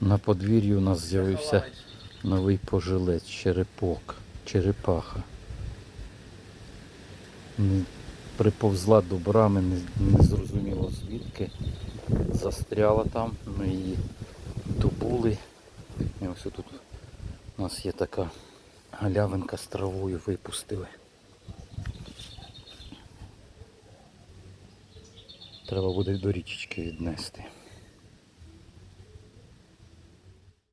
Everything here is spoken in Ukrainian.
На подвір'ї у нас з'явився новий пожилець, черепок, черепаха. Приповзла до брами, не, не зрозуміло звідки. Застряла там, ми її добули. І ось тут у нас є така галявинка з травою випустили. Треба буде до річечки віднести.